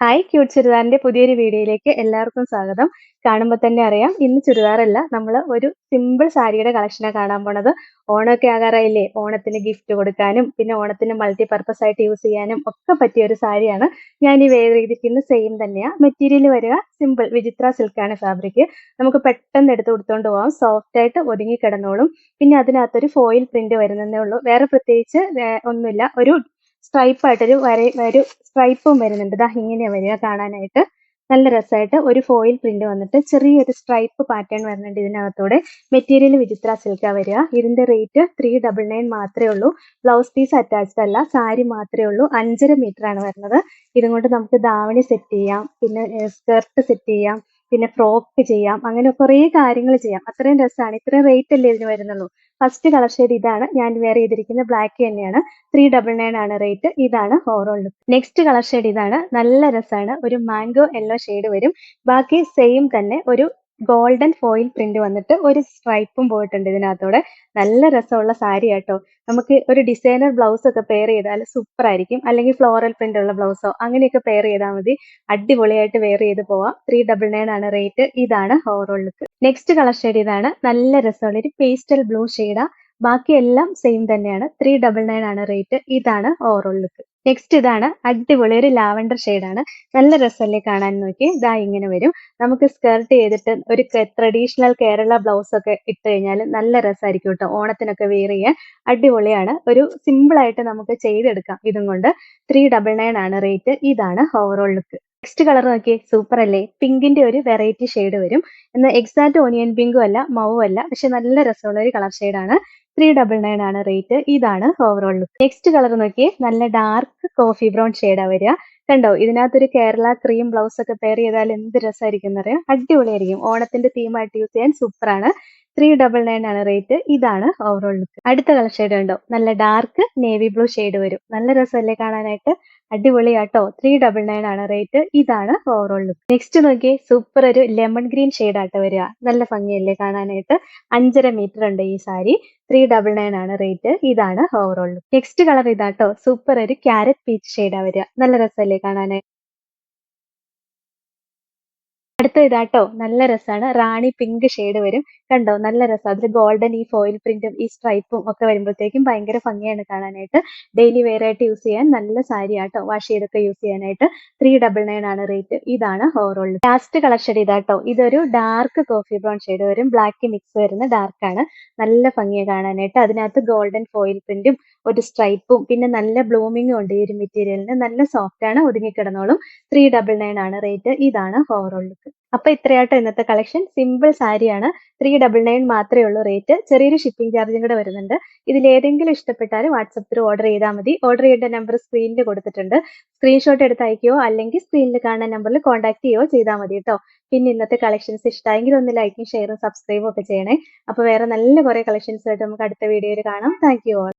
Hi cute ചുരിദാറിന്റെ പുതിയൊരു വീഡിയോയിലേക്ക് എല്ലാവർക്കും സ്വാഗതം. കാണുമ്പോൾ തന്നെ അറിയാം ഇന്ന് ചുരിദാറല്ല നമ്മൾ ഒരു സിമ്പിൾ സാരിയുടെ കളക്ഷനാണ് കാണാൻ പോണത്. ഓണമൊക്കെ ആകാറായില്ലേ? ഓണത്തിന് ഗിഫ്റ്റ് കൊടുക്കാനും പിന്നെ ഓണത്തിന് മൾട്ടി പർപ്പസ് ആയിട്ട് യൂസ് ചെയ്യാനും ഒക്കെ പറ്റിയ ഒരു സാരിയാണ്. ഞാൻ ഈ വേറെ രീതിക്ക് ഇന്ന് സെയിം തന്നെയാണ് മെറ്റീരിയൽ വരിക സിമ്പിൾ വിചിത്ര സിൽക്കാണ് ഫാബ്രിക് നമുക്ക് പെട്ടെന്ന് എടുത്ത് കൊടുത്തോണ്ട് പോവാം. സോഫ്റ്റ് ആയിട്ട് ഒതുങ്ങി കിടന്നോളും. പിന്നെ അതിനകത്തൊരു ഫോയിൽ പ്രിന്റ് വരുന്നതേ ഉള്ളൂ. വേറെ പ്രത്യേകിച്ച് ഒന്നുമില്ല. ഒരു സ്ട്രൈപ്പ് ആയിട്ടൊരു വര ഒരു സ്ട്രൈപ്പും വരുന്നുണ്ട്. ദാ ഇങ്ങനെയാ വരിക കാണാനായിട്ട്. നല്ല രസമായിട്ട് ഒരു ഫോയിൽ പ്രിന്റ് വന്നിട്ട് ചെറിയൊരു സ്ട്രൈപ്പ് പാറ്റേൺ വരുന്നുണ്ട് ഇതിനകത്തൂടെ. മെറ്റീരിയൽ വിചിത്ര സിൽക്കാ വരിക. ഇതിന്റെ റേറ്റ് ത്രീ ഡബിൾ നയൻ മാത്രമേ ഉള്ളൂ. ബ്ലൗസ് പീസ് അറ്റാച്ച്ഡ് അല്ല സാരി മാത്രമേ ഉള്ളൂ. അഞ്ചര മീറ്റർ ആണ് വരുന്നത്. ഇതും കൊണ്ട് നമുക്ക് ദാവണി സെറ്റ് ചെയ്യാം. പിന്നെ സ്കർട്ട് സെറ്റ് ചെയ്യാം. പിന്നെ ഫ്രോക്ക് ചെയ്യാം. അങ്ങനെ കുറേ കാര്യങ്ങൾ ചെയ്യാം. അത്രയും രസമാണ്. ഇത്രയും റേറ്റ് അല്ലേ ഇതിന് വരുന്നുള്ളൂ. ഫസ്റ്റ് കളർ ഷെയ്ഡ് ഇതാണ്. ഞാൻ വെയർ ചെയ്തിരിക്കുന്ന ബ്ലാക്ക് തന്നെയാണ്. ത്രീ ഡബിൾ നയൻ ആണ് റേറ്റ് ഇതാണ് overall look next colour shade ഇതാണ്. നല്ല രസമാണ് ഒരു മാംഗോ യെല്ലോ ഷെയ്ഡ് വരും. ബാക്കി സെയിം തന്നെ ഒരു ഗോൾഡൻ ഫോയിൽ പ്രിന്റ് വന്നിട്ട് ഒരു സ്ട്രൈപ്പും പോയിട്ടുണ്ട് ഇതിനകത്തോടെ. നല്ല രസമുള്ള സാരി ആട്ടോ. നമുക്ക് ഒരു ഡിസൈനർ ബ്ലൗസ് ഒക്കെ പെയർ ചെയ്താൽ സൂപ്പർ ആയിരിക്കും. അല്ലെങ്കിൽ ഫ്ലോറൽ പ്രിന്റ് ഉള്ള ബ്ലൗസോ അങ്ങനെയൊക്കെ പെയർ ചെയ്താൽ മതി. അടിപൊളിയായിട്ട് വെയർ ചെയ്ത് പോവാം. ത്രീ ഡബിൾ നയൻ ആണ് റേറ്റ് ഇതാണ് overall look next colour shade ഇതാണ്. നല്ല രസമുള്ള ഒരു പേസ്റ്റൽ ബ്ലൂ ഷെയ്ഡാ ബാക്കി എല്ലാം സെയിം തന്നെയാണ്. ത്രീ ഡബിൾ നയൻ ആണ് റേറ്റ് ഇതാണ് ഓവറോൾ ലുക്ക് നെക്സ്റ്റ് ഇതാണ് അടിപൊളി ഒരു ലാവൻഡർ ആണ്. നല്ല രസമല്ലേ കാണാൻ നോക്കി. ഇതാ ഇങ്ങനെ വരും. നമുക്ക് സ്കർട്ട് ചെയ്തിട്ട് ഒരു ട്രഡീഷണൽ കേരള ബ്ലൗസ് ഒക്കെ ഇട്ട് കഴിഞ്ഞാൽ നല്ല രസമായിരിക്കും കേട്ടോ ഓണത്തിനൊക്കെ വെയർ ചെയ്യാൻ. അടിപൊളിയാണ്. ഒരു സിമ്പിൾ ആയിട്ട് നമുക്ക് ചെയ്തെടുക്കാം. ഇതും കൊണ്ട് ത്രീ ഡബിൾ നയൻ ആണ് റേറ്റ് ഇതാണ് ഓവറോൾ ലുക്ക് നെക്സ്റ്റ് കളർ നോക്കിയേ സൂപ്പർ അല്ലേ പിങ്കിന്റെ ഒരു വെറൈറ്റി ഷെയ്ഡ് വരും. എന്നാൽ എക്സാക്ട് ഓണിയൻ പിങ്കും അല്ല മവും അല്ല പക്ഷെ നല്ല രസമുള്ള ഒരു കളർ ഷെയ്ഡാണ് ത്രീ ഡബിൾ നയൻ ആണ് റേറ്റ് ഇതാണ് ഓവറോൾ ലുക്ക് നെക്സ്റ്റ് കളർ നോക്കിയേ നല്ല ഡാർക്ക് കോഫി ബ്രൗൺ ഷെയ്ഡാണ് വരിക. കണ്ടോ ഇതിനകത്തൊരു കേരള ക്രീം ബ്ലൗസ് ഒക്കെ പെയർ ചെയ്താൽ എന്ത് രസമായിരിക്കും എന്നറിയാം അടിപൊളിയായിരിക്കും. ഓണത്തിന്റെ തീമായിട്ട് യൂസ് ചെയ്യാൻ സൂപ്പർ ആണ് ത്രീ ഡബിൾ നയൻ ആണ് റേറ്റ് ഇതാണ് ഓവറോൾ ലുക്ക് അടുത്ത കളർ ഷെയ്ഡ് ഉണ്ടോ നല്ല ഡാർക്ക് നേവി ബ്ലൂ ഷെയ്ഡ് വരും. നല്ല രസമല്ലേ കാണാനായിട്ട്? അടിപൊളിയാട്ടോ. ത്രീ ഡബിൾ നയൻ ആണ് റേറ്റ് ഇതാണ് ഓവറോൾ ലുക്ക് നെക്സ്റ്റ് നോക്കിയേ സൂപ്പർ ഒരു ലെമൺ ഗ്രീൻ ഷെയ്ഡ് ആട്ടോ വരിക. നല്ല ഭംഗിയല്ലേ കാണാനായിട്ട്? അഞ്ചര മീറ്റർ ഉണ്ട് ഈ സാരി. ത്രീ ഡബിൾ നയൻ ആണ് റേറ്റ് ഇതാണ് ഓവറോൾ ലുക്ക് നെക്സ്റ്റ് കളർ ഇതാട്ടോ. സൂപ്പർ ഒരു ക്യാരറ്റ് പീച്ച് ഷെയ്ഡാ വരിക. നല്ല രസമല്ലേ കാണാനായിട്ട്? അടുത്ത ഇതാട്ടോ നല്ല രസമാണ് റാണി പിങ്ക് ഷെയ്ഡ് വരും. കണ്ടോ നല്ല രസം. അതിൽ ഗോൾഡൻ ഈ ഫോയിൽ പ്രിന്റും ഈ സ്ട്രൈപ്പും ഒക്കെ വരുമ്പോഴത്തേക്കും ഭയങ്കര ഭംഗിയാണ് കാണാനായിട്ട്. ഡെയിലി വെയർ ആയിട്ട് യൂസ് ചെയ്യാൻ നല്ല സാരി ആട്ടോ. വാഷ് ചെയ്തൊക്കെ യൂസ് ചെയ്യാനായിട്ട് ത്രീ ഡബിൾ നയൻ ആണ് റേറ്റ് ഇതാണ് ഓവറോൾ ലാസ്റ്റ് കളക്ഷൻ ഇതാട്ടോ. ഇതൊരു ഡാർക്ക് കോഫി ബ്രൗൺ ഷെയ്ഡ് വരും. ബ്ലാക്ക് മിക്സ് വരുന്ന ഡാർക്ക് ആണ്. നല്ല ഭംഗിയാണ് കാണാനായിട്ട്. അതിനകത്ത് ഗോൾഡൻ ഫോയിൽ പ്രിന്റും ഒരു സ്ട്രൈപ്പും പിന്നെ നല്ല ബ്ലൂമിങ്ങും ഉണ്ട് ഈ ഒരു മെറ്റീരിയലിന് നല്ല സോഫ്റ്റ് ആണ്. ഒതുങ്ങിക്കിടന്നോളും ത്രീ ഡബിൾ നയൻ ആണ് റേറ്റ് ഇതാണ് ഓവറോൾ ലുക്ക് അപ്പൊ ഇത്രയാട്ടോ ഇന്നത്തെ കളക്ഷൻ സിമ്പിൾ സാരിയാണ്. ത്രീ ഡബിൾ നയൻ മാത്രമേ ഉള്ളൂ റേറ്റ് ചെറിയൊരു ഷിപ്പിംഗ് ചാർജും കൂടെ വരുന്നുണ്ട്. ഇതിൽ ഏതെങ്കിലും ഇഷ്ടപ്പെട്ടാൽ വാട്സപ്പ് ത്രൂ ഓർഡർ ചെയ്താൽ മതി. ഓർഡർ ചെയ്യേണ്ട നമ്പർ സ്ക്രീനിൽ കൊടുത്തിട്ടുണ്ട്. സ്ക്രീൻഷോട്ട് എടുത്ത് അയക്കുകയോ അല്ലെങ്കിൽ സ്ക്രീനിൽ കാണുന്ന നമ്പറിൽ കോൺടാക്ട് ചെയ്യുകയോ ചെയ്താൽ മതി കേട്ടോ പിന്നെ ഇന്നത്തെ കളക്ഷൻസ് ഇഷ്ടമായെങ്കിൽ ഒന്ന് ലൈക്കും ഷെയറും സബ്സ്ക്രൈബും ഒക്കെ ചെയ്യണേ. അപ്പൊ വേറെ നല്ല കുറെ കളക്ഷൻസ് ആയിട്ട് നമുക്ക് അടുത്ത വീഡിയോയിൽ കാണാം. Thank you all